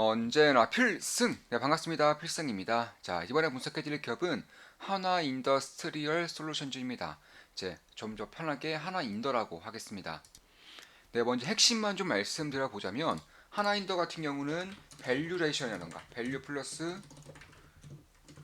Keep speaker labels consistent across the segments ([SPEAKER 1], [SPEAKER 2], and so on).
[SPEAKER 1] 언제나 필승! 네, 반갑습니다. 필승입니다. 자, 이번에 분석해드릴 기업은 하나 인더스트리얼 솔루션즈입니다. 이제 좀 더 편하게 하나 인더라고 하겠습니다. 네, 먼저 핵심만 좀 말씀드려 보자면 하나 인더 같은 경우는 밸류레이션이라던가 밸류 플러스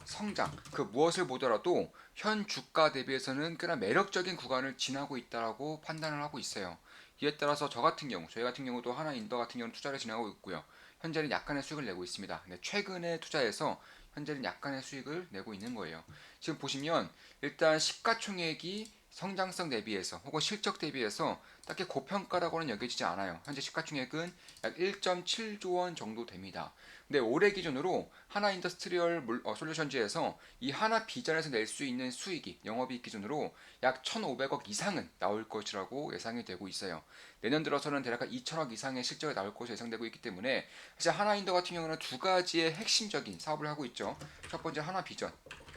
[SPEAKER 1] 성장 그 무엇을 보더라도 현 주가 대비해서는 꽤나 매력적인 구간을 지나고 있다라고 판단을 하고 있어요. 이에 따라서 저 같은 경우, 저희 같은 경우도 하나 인더 같은 경우는 투자를 진행하고 있고요. 현재는 약간의 수익을 내고 있습니다. 네, 최근에 투자해서 현재는 약간의 수익을 내고 있는 거예요. 지금 보시면 일단 시가총액이 성장성 대비해서 혹은 실적 대비해서 딱히 고평가라고는 여겨지지 않아요. 현재 시가총액은 약 1.7조 원 정도 됩니다. 근데 올해 기준으로 하나 인더스트리얼 물, 어, 솔루션즈에서 이 하나 비전에서 낼 수 있는 수익이 영업이익 기준으로 약 1,500억 이상은 나올 것이라고 예상이 되고 있어요. 내년 들어서는 대략 2천억 이상의 실적이 나올 것으로 예상되고 있기 때문에 사실 하나 인더 같은 경우는 두 가지의 핵심적인 사업을 하고 있죠. 첫 번째 하나 비전,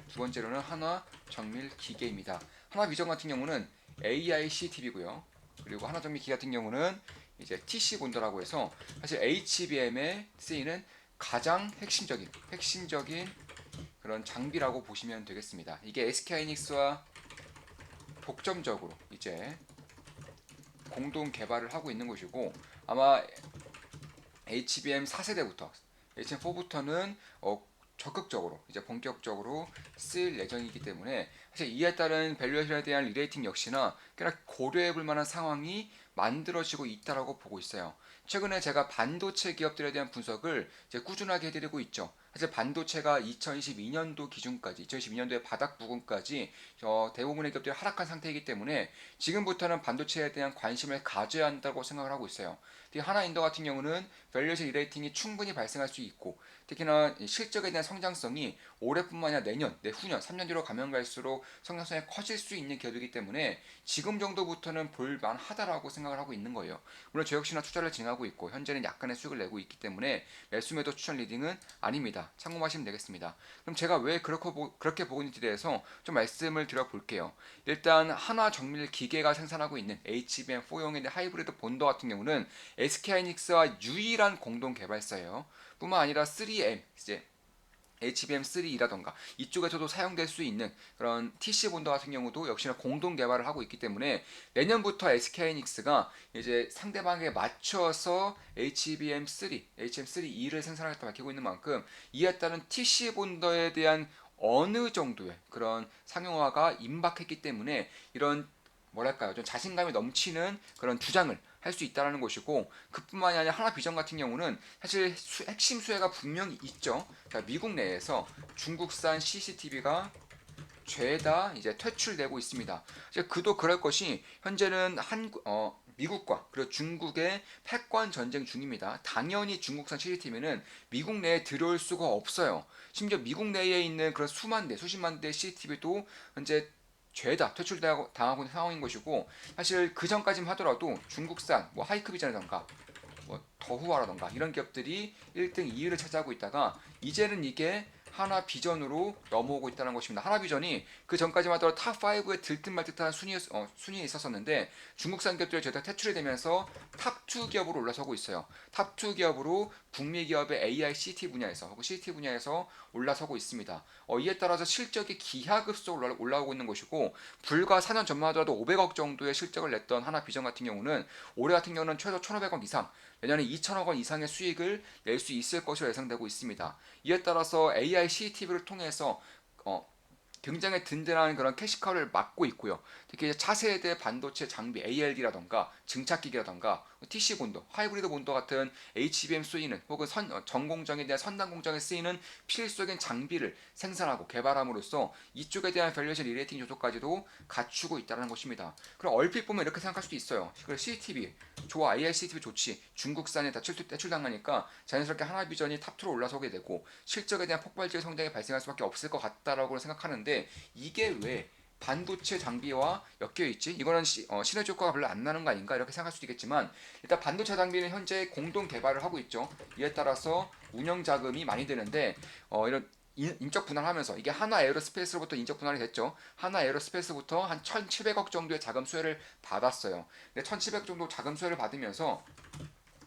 [SPEAKER 1] 두 번째로는 하나 정밀 기계입니다. 하나 비전 같은 경우는 AIC TV고요. 그리고 하나 정밀 기계 같은 경우는 이제 TC 본더라고 해서 사실 HBM에 쓰이는 가장 핵심적인 핵심적인 그런 장비라고 보시면 되겠습니다. 이게 SK하이닉스와 독점적으로 이제 공동 개발을 하고 있는 것이고 아마 HBM 4세대부터 HBM4부터는 어, 적극적으로 이제 본격적으로 쓸 예정이기 때문에 사실 이에 따른 밸류에이션에 대한 리레이팅 역시나 꽤나 고려해 볼 만한 상황이 만들어지고 있다라고 보고 있어요. 최근에 제가 반도체 기업들에 대한 분석을 이제 꾸준하게 해드리고 있죠. 사실 반도체가 2022년도 기준까지, 2022년도의 바닥 부근까지 어, 대부분의 기업들이 하락한 상태이기 때문에 지금부터는 반도체에 대한 관심을 가져야 한다고 생각을 하고 있어요. 특히 하나 인더 같은 경우는 밸류에이션 리레이팅이 충분히 발생할 수 있고 특히나 실적에 대한 성장성이 올해뿐만 아니라 내년, 내후년, 3년 뒤로 가면 갈수록 성장성이 커질 수 있는 기업이기 때문에 지금 정도부터는 볼만하다라고 생각을 하고 있는 거예요. 물론 저 역시나 투자를 진행하고 있고 현재는 약간의 수익을 내고 있기 때문에 매수 매도 추천 리딩은 아닙니다. 참고하시면 되겠습니다. 그럼 제가 왜 그렇게, 보, 그렇게 보고 있는지에 대해서 좀 말씀을 드려볼게요. 일단 하나 정밀 기계가 생산하고 있는 HBM4용의 하이브리드 본더 같은 경우는 SK하이닉스와 유일한 공동 개발사예요. 뿐만 아니라 3M 이제 HBM3라던가 이쪽에서도 사용될 수 있는 그런 TC 본더 같은 경우도 역시나 공동 개발을 하고 있기 때문에 내년부터 SK하이닉스가 이제 상대방에 맞춰서 HBM3, HBM3E를 생산하겠다 밝히고 있는 만큼 이에 따른 TC 본더에 대한 어느 정도의 그런 상용화가 임박했기 때문에 이런 뭐랄까요 좀 자신감이 넘치는 그런 주장을 할 수 있다라는 것이고 그뿐만이 아니라 하나 비전 같은 경우는 사실 수, 핵심 수혜가 분명히 있죠. 자, 미국 내에서 중국산 CCTV가 죄다 이제 퇴출되고 있습니다. 이제 그도 그럴 것이 현재는 한 어, 미국과 그리고 중국의 패권 전쟁 중입니다. 당연히 중국산 CCTV는 미국 내에 들어올 수가 없어요. 심지어 미국 내에 있는 그런 수만 대, 수십만 대 CCTV도 현재 죄다 퇴출당하고 있는 상황인 것이고 사실 그 전까지만 하더라도 중국산 뭐 하이크비전이라던가 뭐 더후아라던가 이런 기업들이 1등 2위를 차지하고 있다가 이제는 이게 하나 비전으로 넘어오고 있다는 것입니다. 하나 비전이 그 전까지만 하더라도 탑 5에 들뜬 말듯한 순위, 어, 순위에 있었었는데 중국산 기업들이 죄다 퇴출이 되면서 탑 2 기업으로 올라서고 있어요. 탑 2 기업으로 북미 기업의 AI CT 분야에서 혹은 CT 분야에서 올라서고 있습니다. 어, 이에 따라서 실적이 기하급수적으로 올라, 오고 있는 것이고 불과 4년 전만 하더라도 500억 정도의 실적을 냈던 하나 비전 같은 경우는 올해 같은 경우는 최소 1,500억 이상 내년에 2천억 원 이상의 수익을 낼 수 있을 것으로 예상되고 있습니다. 이에 따라서 AI CTV를 통해서 어, 굉장히 든든한 그런 캐시카를 맡고 있고요. 특히 차세대 반도체 장비 ALD라던가 증착기기라던가 TC 본도, 하이브리드 본도 같은 HBM 쓰이는 혹은 선, 어, 전공정에 대한 선단 공정에 쓰이는 필수적인 장비를 생산하고 개발함으로써 이쪽에 대한 밸류에이션 리레이팅 요소까지도 갖추고 있다는 것입니다. 그럼 얼핏 보면 이렇게 생각할 수도 있어요. 그래 CCTV 좋아, AI CCTV 좋지. 중국산에 다 퇴출, 당하니까 자연스럽게 하나비전이 탑2로 올라서게 되고 실적에 대한 폭발적인 성장이 발생할 수밖에 없을 것 같다라고 생각하는데 이게 왜 반도체 장비와 엮여 있지? 이거는 시, 어, 시너지 효과가 별로 안 나는 거 아닌가 이렇게 생각할 수도 있겠지만 일단 반도체 장비는 현재 공동 개발을 하고 있죠. 이에 따라서 운영 자금이 많이 드는데 어, 이런 인적 분할하면서 이게 하나 에어로스페이스로부터 인적 분할이 됐죠. 하나 에어로스페이스부터 한 1,700억 정도의 자금 수혜를 받았어요. 근데 1,700억 정도 자금 수혜를 받으면서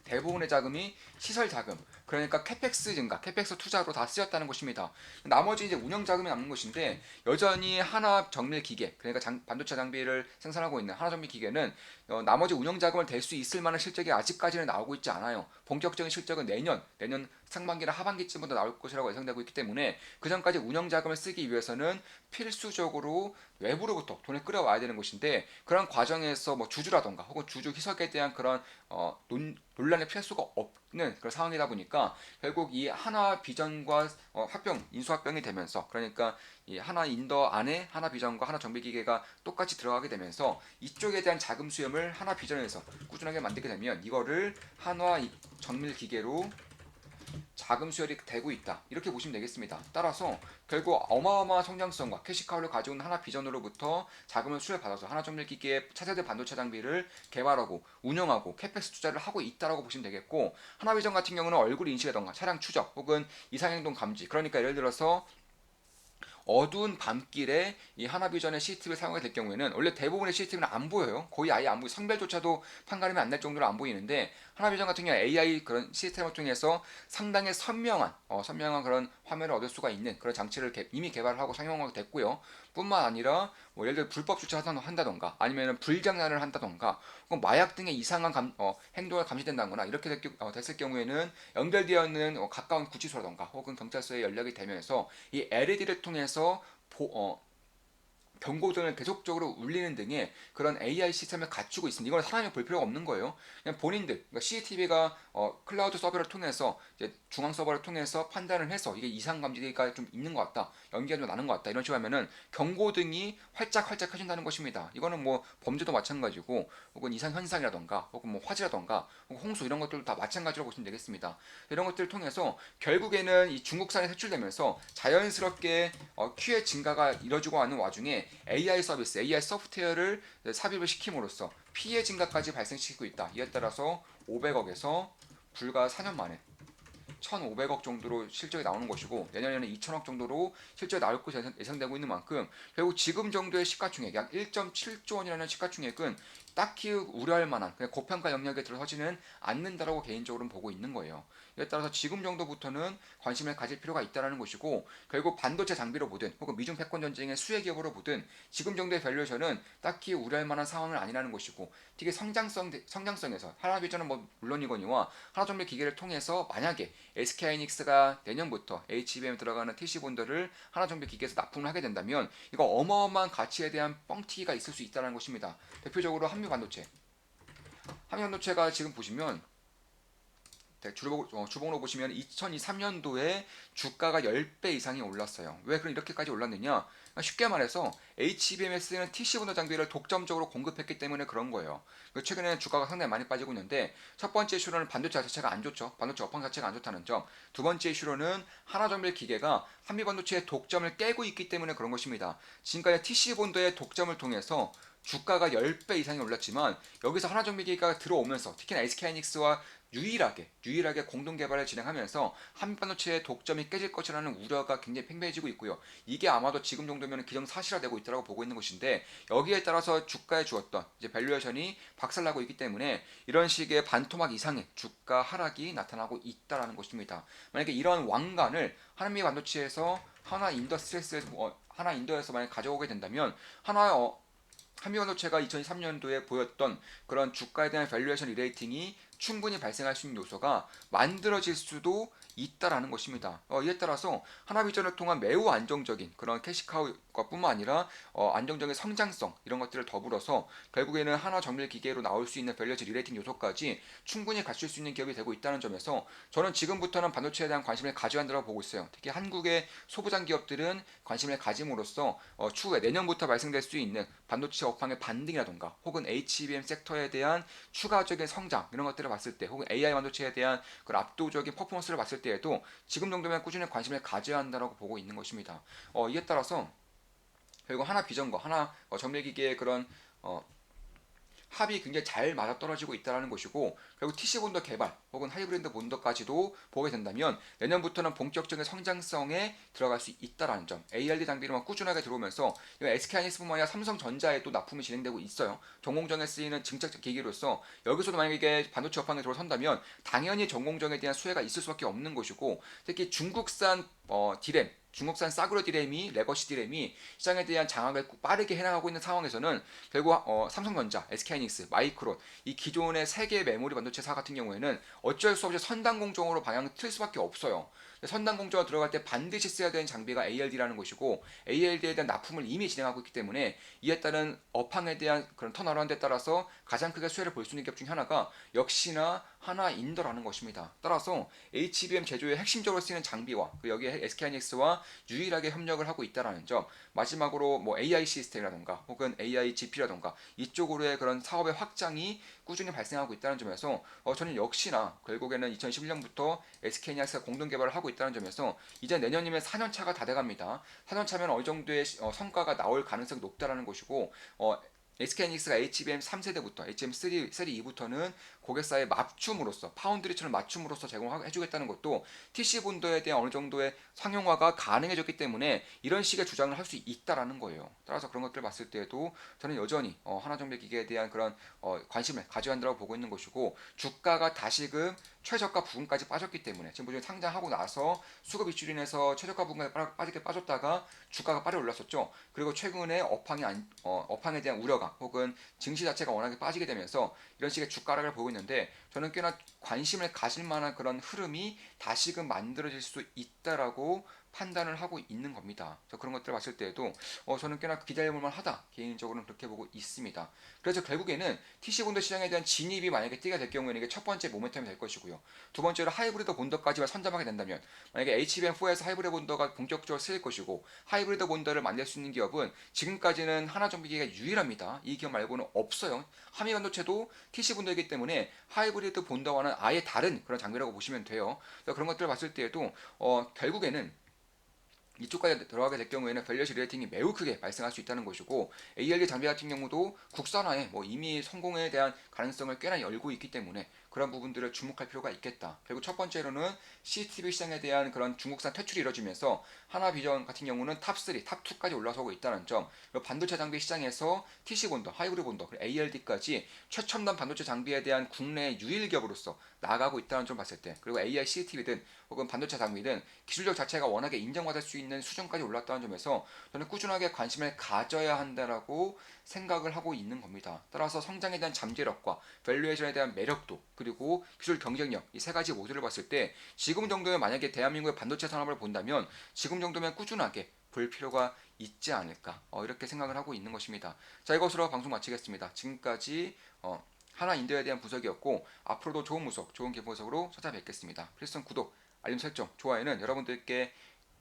[SPEAKER 1] 대부분의 자금이 시설 자금, 그러니까 캐펙스 증가, 캐펙스 투자로 다 쓰였다는 것입니다. 나머지 이제 운영 자금이 남는 것인데 여전히 하나 정밀 기계, 그러니까 장- 반도체 장비를 생산하고 있는 하나 정밀 기계는 어, 나머지 운영 자금을 댈 수 있을 만한 실적이 아직까지는 나오고 있지 않아요. 본격적인 실적은 내년, 내년 상반기나 하반기쯤부터 나올 것이라고 예상되고 있기 때문에 그 전까지 운영 자금을 쓰기 위해서는 필수적으로 외부로부터 돈을 끌어와야 되는 것인데 그런 과정에서 뭐 주주라던가 혹은 주주 희석에 대한 그런 어, 논, 논란을 피할 수가 없 는 그런 상황이다 보니까 결국 이 하나 비전과 어, 합병 인수합병이 되면서 그러니까 이 하나 인더 안에 하나 비전과 하나 정비 기계가 똑같이 들어가게 되면서 이쪽에 대한 자금 수렴을 하나 비전에서 꾸준하게 만들게 되면 이거를 이- 정밀 기계로 자금 수혈이 되고 있다 이렇게 보시면 되겠습니다. 따라서 결국 어마어마한 성장성과 캐시카우를 가져온 하나 비전으로부터 자금을 수혈받아서 하나 정밀 기계의 차세대 반도체 장비를 개발하고 운영하고 캐펙스 투자를 하고 있다라고 보시면 되겠고 하나 비전 같은 경우는 얼굴 인식이라던가 차량 추적 혹은 이상행동 감지 그러니까 예를 들어서 어두운 밤길에 이 하나비전의 CCTV를 사용하게 될 경우에는 원래 대부분의 CCTV는 안 보여요. 거의 아예 안 보여. 성별조차도 판가름이 안 날 정도로 안 보이는데 하나비전 같은 경우 는 AI 그런 시스템을 통해서 상당히 선명한 어, 선명한 그런 화면을 얻을 수가 있는 그런 장치를 개- 이미 개발하고 상용화가 됐고요. 뿐만 아니라 뭐 예를 들어 불법 주차를 한다던가 아니면 불장난을 한다던가 마약 등의 이상한 감, 어, 행동을 감지된다거나 이렇게 될, 경- 어, 됐을 경우에는 연결되어 있는 어, 가까운 구치소라던가 혹은 경찰서에 연락이 되면서 이 LED를 통해서 보, 어, 경고등을 계속적으로 울리는 등의 그런 AI 시스템을 갖추고 있습니다. 이건 사람이 볼 필요가 없는 거예요. 그냥 본인들, 그러니까 CCTV가 어, 클라우드 서버를 통해서 중앙 서버를 통해서 판단을 해서 이게 이상 감지가 좀 있는 것 같다, 연기가 좀 나는 것 같다 이런 식으로 하면은 경고등이 활짝 활짝 켜진다는 것입니다. 이거는 뭐 범죄도 마찬가지고 혹은 이상 현상이라던가 혹은 뭐 화재라던가 혹은 홍수 이런 것들도 다 마찬가지로 보시면 되겠습니다. 이런 것들을 통해서 결국에는 이 중국산이 색출되면서 자연스럽게 어, Q의 증가가 이뤄지고 하는 와중에 AI 서비스, AI 소프트웨어를 삽입을 시킴으로써 피해 증가까지 발생시키고 있다. 이에 따라서 500억에서 불과 4년 만에 1,500억 정도로 실적이 나오는 것이고 내년에는 2천억 정도로 실적이 나올 예상- 예상되고 있는 만큼 결국 지금 정도의 시가총액 약 1.7조 원이라는 시가총액은 딱히 우려할 만한 그냥 고평가 영역에 들어서지는 않는다라고 개인적으로는 보고 있는 거예요. 이에 따라서 지금 정도부터는 관심을 가질 필요가 있다라는 것이고 결국 반도체 장비로 보든 혹은 미중 패권 전쟁의 수혜 기업으로 보든 지금 정도의 밸류에이션은 딱히 우려할 만한 상황은 아니라는 것이고 특히 성장성 성장성에서 하나비전은 뭐 물론이거니와 하나정밀 기계를 통해서 만약에 SK하이닉스가 내년부터 HBM 들어가는 TC 본드를 하나정밀 기계에서 납품을 하게 된다면 이거 어마어마한 가치에 대한 뻥튀기가 있을 수 있다는 것입니다. 대표적으로 한미 반도체. 한미 반도체가 지금 보시면 네, 주봉, 어, 주봉으로 보시면 2023년도에 주가가 10배 이상이 올랐어요. 왜 그럼 이렇게까지 올랐느냐? 그러니까 쉽게 말해서 HBM에 쓰는 TC 본드 장비를 독점적으로 공급했기 때문에 그런 거예요. 그 최근에 주가가 상당히 많이 빠지고 있는데 첫 번째 이슈로는 반도체 자체가 안 좋죠. 반도체 업황 자체가 안 좋다는 점. 두 번째 이슈로는 하나정밀 기계가 한미 반도체의 독점을 깨고 있기 때문에 그런 것입니다. 지금까지 TC 본드의 독점을 통해서 주가가 10배 이상이 올랐지만 여기서 하나정밀기가 들어오면서 특히나 SK하이닉스와 유일하게 유일하게 공동 개발을 진행하면서 한반도체의 독점이 깨질 것이라는 우려가 굉장히 팽배해지고 있고요. 이게 아마도 지금 정도면 기정 사실화되고 있다고 보고 있는 것인데 여기에 따라서 주가에 주었던 이제 밸류에이션이 박살나고 있기 때문에 이런 식의 반토막 이상의 주가 하락이 나타나고 있다라는 것입니다. 만약에 이런 왕관을 한미 반도체에서 하나 인더스트리스에서 어, 하나 인더에서 만약 가져오게 된다면 하나 어, 한미반도체가 2023년도에 보였던 그런 주가에 대한 밸류에이션 리레이팅이 충분히 발생할 수 있는 요소가 만들어질 수도 있다라는 것입니다. 어, 이에 따라서 하나비전을 통한 매우 안정적인 그런 캐시카우뿐만 아니라 어, 안정적인 성장성 이런 것들을 더불어서 결국에는 하나 정밀 기계로 나올 수 있는 밸류에이션 리레이팅 요소까지 충분히 갖출 수 있는 기업이 되고 있다는 점에서 저는 지금부터는 반도체에 대한 관심을 가져야 한다고 보고 있어요. 특히 한국의 소부장 기업들은 관심을 가짐으로써 어, 추후에 내년부터 발생될 수 있는 반도체 업황의 반등이라던가 혹은 HBM 섹터에 대한 추가적인 성장 이런 것들을 봤을 때 혹은 AI 반도체에 대한 그런 압도적인 퍼포먼스를 봤을 때 에도 지금 정도면 꾸준히 관심을 가져야 한다고 보고 있는 것입니다. 어, 이에 따라서 결국 하나 비전과 하나 어, 정밀기계의 그런 어, 합이 굉장히 잘 맞아 떨어지고 있다는 것이고 결국 TC 본더 개발 혹은 하이브리드 본더까지도 보게 된다면 내년부터는 본격적인 성장성에 들어갈 수 있다라는 점. ARD 장비로만 꾸준하게 들어오면서 SK 하이닉스뿐만 아니라 삼성전자에 또 납품이 진행되고 있어요. 전공정에 쓰이는 증착 기기로서 여기서도 만약에 반도체 업황에 들어선다면 당연히 전공정에 대한 수혜가 있을 수밖에 없는 것이고 특히 중국산 어, 디램 중국산 싸구려 디램이 레거시 디램이 시장에 대한 장악을 빠르게 해나가고 있는 상황에서는 결국 어, 삼성전자, SK하이닉스, 마이크론 이 기존의 세계 메모리 반도체 사 같은 경우에는 어쩔 수 없이 선단 공정으로 방향을 틀 수밖에 없어요. 선단 공정으로 들어갈 때 반드시 써야 되는 장비가 ALD라는 것이고 ALD에 대한 납품을 이미 진행하고 있기 때문에 이에 따른 업황에 대한 그런 턴어라운드에 따라서 가장 크게 수혜를 볼 수 있는 것중 하나가 역시나 하나 인더라는 것입니다. 따라서 HBM 제조에 핵심적으로 쓰이는 장비와 그 여기에 SK하이닉스와 유일하게 협력을 하고 있다라는 점. 마지막으로 뭐 AI 시스템이라던가 혹은 AI GP라던가 이쪽으로의 그런 사업의 확장이 꾸준히 발생하고 있다는 점에서 어, 저는 역시나 결국에는 2011년부터 SK하이닉스가 공동 개발을 하고 있다는 점에서 이제 내년이면 4년 차가 다 돼갑니다. 4년 차면 어느 정도의 어, 성과가 나올 가능성이 높다라는 것이고 어, SK하이닉스가 HBM 3세대부터 HBM3, 3 2부터는 고객사의 맞춤으로서 파운드리처럼 맞춤으로서 제공해주겠다는 것도 TC 본더에 대한 어느 정도의 상용화가 가능해졌기 때문에 이런 식의 주장을 할 수 있다라는 거예요. 따라서 그런 것들을 봤을 때에도 저는 여전히 어, 하나 정비 기계에 대한 그런 어, 관심을 가져야 한다고 보고 있는 것이고 주가가 다시금 최저가 부분까지 빠졌기 때문에 지금 보시면 상장하고 나서 수급 이출로 인해서 최저가 부분까지 빠지게 빠졌다가 주가가 빠르게 올랐었죠. 그리고 최근에 업황이 안, 어, 업황에 대한 우려가 혹은 증시 자체가 워낙에 빠지게 되면서 이런 식의 주가 하락을 보고 있는데 저는 꽤나 관심을 가질 만한 그런 흐름이 다시금 만들어질 수 있다라고 판단을 하고 있는 겁니다. 그런 것들을 봤을 때에도 어, 저는 꽤나 기다려볼 만 하다 개인적으로는 그렇게 보고 있습니다. 그래서 결국에는 TC 본더 시장에 대한 진입이 만약에 뛰게 될 경우에는 이게 첫 번째 모멘텀이 될 것이고요. 두 번째로 하이브리드 본더까지만 선점하게 된다면 만약에 HBM4에서 하이브리드 본더가 본격적으로 쓰일 것이고 하이브리드 본더를 만들 수 있는 기업은 지금까지는 하나정비기가 유일합니다. 이 기업 말고는 없어요. 하미 반도체도 TC 본더이기 때문에 하이브리드 본더와는 아예 다른 그런 장비라고 보시면 돼요. 그런 것들을 봤을 때에도 어, 결국에는 이쪽까지 들어가게 될 경우에는 밸류에이션 레이팅이 매우 크게 발생할 수 있다는 것이고 ALD 장비 같은 경우도 국산화에 뭐 이미 성공에 대한 가능성을 꽤나 열고 있기 때문에 그런 부분들을 주목할 필요가 있겠다. 그리고 첫 번째로는 CCTV 시장에 대한 그런 중국산 퇴출이 이루어지면서 하나비전 같은 경우는 탑3, 탑2까지 올라서고 있다는 점. 그리고 반도체 장비 시장에서 TC 본더, 하이브리드 본더, ALD까지 최첨단 반도체 장비에 대한 국내 유일 기업으로서 나아가고 있다는 점 봤을 때 그리고 AI CCTV든 혹은 반도체 장비든 기술력 자체가 워낙에 인정받을 수 있는 수준까지 올랐다는 점에서 저는 꾸준하게 관심을 가져야 한다라고 생각을 하고 있는 겁니다. 따라서 성장에 대한 잠재력과 밸류에이션에 대한 매력도 그리고 기술 경쟁력 이 세 가지 모두를 봤을 때 지금 정도면 만약에 대한민국의 반도체 산업을 본다면 지금 정도면 꾸준하게 볼 필요가 있지 않을까 어, 이렇게 생각을 하고 있는 것입니다. 자 이것으로 방송 마치겠습니다. 지금까지 어, 하나 인도에 대한 분석이었고 앞으로도 좋은 분석, 좋은 개분석으로 찾아뵙겠습니다. 필성 구독, 알림 설정, 좋아요는 여러분들께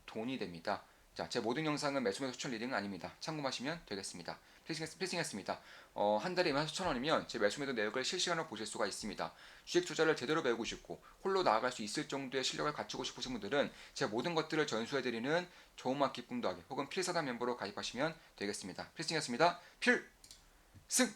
[SPEAKER 1] 돈이 됩니다. 자, 제 모든 영상은 매수매수 추천 리딩은 아닙니다. 참고하시면 되겠습니다. 필싱했습니다. 어, 한 달에 2만 수천 원이면 제 매수매도 내역을 실시간으로 보실 수가 있습니다. 주식 투자를 제대로 배우고 싶고 홀로 나아갈 수 있을 정도의 실력을 갖추고 싶으신 분들은 제 모든 것들을 전수해드리는 좋은 맛 기쁨 더하기 혹은 필사단 멤버로 가입하시면 되겠습니다. 필싱했습니다. 필 승!